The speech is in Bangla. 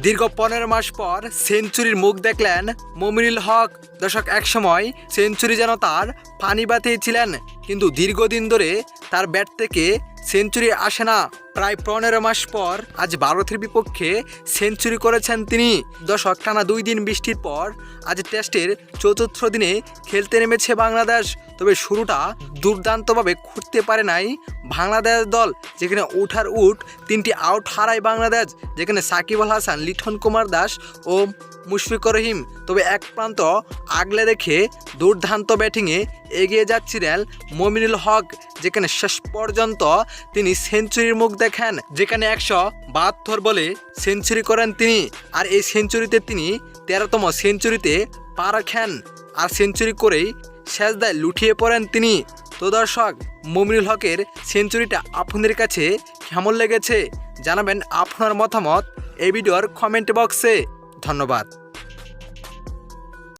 দীর্ঘ পনেরো মাস পর সেঞ্চুরির মুখ দেখলেন মমিনুল হক। দর্শক একসময় সেঞ্চুরি যেন তার পানি বাতিয়েছিলেন কিন্তু দীর্ঘদিন ধরে তার ব্যাট থেকে সেঞ্চুরি আসে না। প্রায় পনেরো মাস পর আজ ভারতের বিপক্ষে সেঞ্চুরি করেছেন তিনি। দর্শক, টানা দুই দিন বৃষ্টির পর আজ টেস্টের চতুর্থ দিনে খেলতে নেমেছে বাংলাদেশ। তবে শুরুটা দুর্দান্তভাবে খুঁড়তে পারে নাই বাংলাদেশ দল, যেখানে উঠার উঠ তিনটি আউট হারায় বাংলাদেশ, যেখানে সাকিব আল হাসান লিঠন কুমার দাস ও মুশফিকুর রহিম। তবে এক প্রান্ত আগলে রেখে দুর্দান্ত ব্যাটিংয়ে এগিয়ে যাচ্ছিলেন মমিনুল হক, যেখানে শেষ পর্যন্ত তিনি সেঞ্চুরির মুখ দেখেন, যেখানে একশো বাহাত্তর বলে সেঞ্চুরি করেন তিনি। আর এই সেঞ্চুরিতে তিনি তেরোতম সেঞ্চুরিতে পা রাখেন। আর সেঞ্চুরি করেই শেষদায় লুটিয়ে পড়েন তিনি। তো দর্শক, মমিনুল হকের সেঞ্চুরিটা আপনাদের কাছে কেমন লেগেছে জানাবেন আপনার মতামত এই ভিডিওর কমেন্ট বক্সে। ধন্যবাদ।